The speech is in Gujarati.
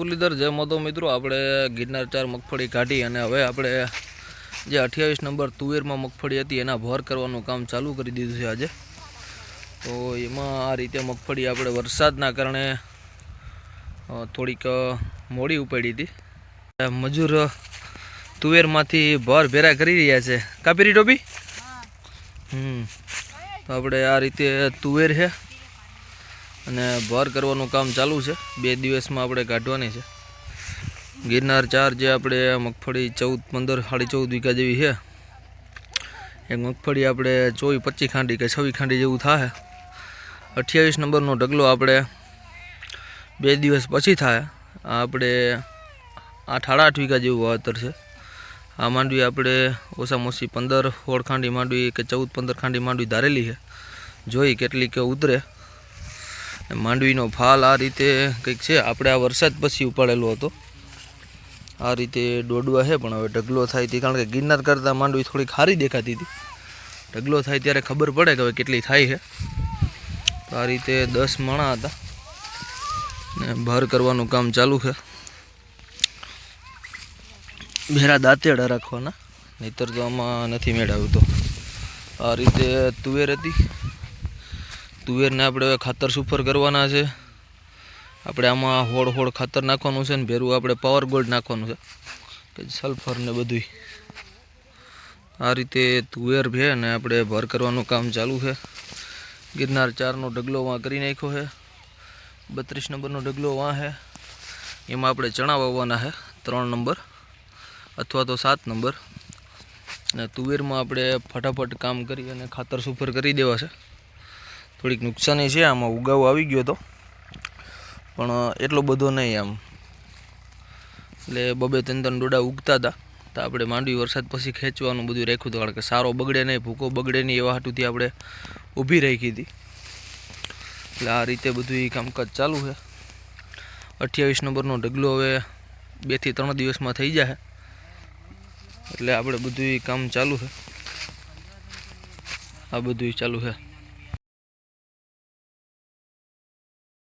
મુરલીધર જય મધો મિત્રો. આપણે ગિરનાર ચાર મગફળી કાઢી અને હવે આપણે જે અઠ્યાવીસ નંબર તુવેરમાં મગફળી હતી એના ભર કરવાનું કામ ચાલુ કરી દીધું છે આજે. તો એમાં આ રીતે મગફળી આપણે વરસાદના કારણે થોડીક મોડી ઉપાડી હતી. મજૂર તુવેરમાંથી ભર ભેરા કરી રહ્યા છે. કાપીરી ટોપી? હમ. તો આપણે આ રીતે તુવેર છે. અને ભાર કરવાનું કામ ચાલુ છે. બે દિવસમાં આપણે કાઢવાની છે. ગિરનાર ચાર જે આપણે મગફળી ચૌદ, પંદર, સાડી ચૌદ વીઘા જેવી છે. એક મગફળી આપણે ચોવીસ, પચીસ ખાંડી કે છવ્વીસ ખાંડી જેવું થાય અઠ્યાવીસ નંબરનો ઢગલો આપણે બે દિવસ પછી થાય આપણે આઠ, સાડા આઠ વીઘા જેવું વાવેતર છે. આ માંડવી આપણે ઓછામાં ઓછી પંદર, સોળ ખાંડી માંડવી કે ચૌદ, પંદર ખાંડી માંડવી ધારેલી છે. જોઈ કેટલી કે ઉતરે. માંડવીનો ફાલ આ રીતે કંઈક છે. આપણે આ વરસાદ પછી ઉપાડેલો હતો. આ રીતે દોડવા છે પણ હવે ઢગલો થાય તે કારણ કે ગિરનાર કરતાં માંડવી થોડી ખારી દેખાતી હતી. ઢગલો થાય ત્યારે ખબર પડે કે હવે કેટલી થાય છે આ રીતે દસ માણા હતા. ને ભાર કરવાનું કામ ચાલુ છે. ભેરા દાંતેડા રાખવાના. નહીતર તો આમાં નથી મેળાવ્યું તો આ રીતે તુવેર હતી. તુવેરને આપણે હવે ખાતર સુફર કરવાના છે. આપણે આમાં હોળ હોળ ખાતર નાખવાનું છે ને ભેરું આપણે પાવર ગોલ્ડ નાખવાનું છે. કે સલ્ફર ને બધુંય. આ રીતે તુવેર છે ને આપણે ભર કરવાનું કામ ચાલુ છે. ગિરનાર ચારનો ઢગલો વાં કરી નાખ્યો છે. બત્રીસ નંબરનો ઢગલો વાં છે. એમાં આપણે ચણા વાવવાના છે, ત્રણ નંબર અથવા તો સાત નંબર. ને તુવેરમાં આપણે ફટાફટ કામ કરી અને ખાતર સુફર કરી દેવા છે. થોડીક નુકસાની છે, આમાં ઉગાવો આવી ગયો હતો પણ એટલો બધો નહીં આમ. એટલે બબે ત્રણ ત્રણ ડોડા ઉગતા હતા. તો આપણે માંડવી વરસાદ પછી ખેંચવાનું બધું રાખ્યું હતું. કારણ કે સારો બગડે નહીં, ભૂકો બગડે નહીં એવા હાટુથી આપણે ઊભી રાખી હતી. એટલે આ રીતે બધું કામકાજ ચાલુ છે. અઠ્યાવીસ નંબરનો ઢગલો હવે બેથી ત્રણ દિવસમાં થઈ જાય એટલે આપણે બધું કામ ચાલુ છે. આ બધું ચાલુ છે.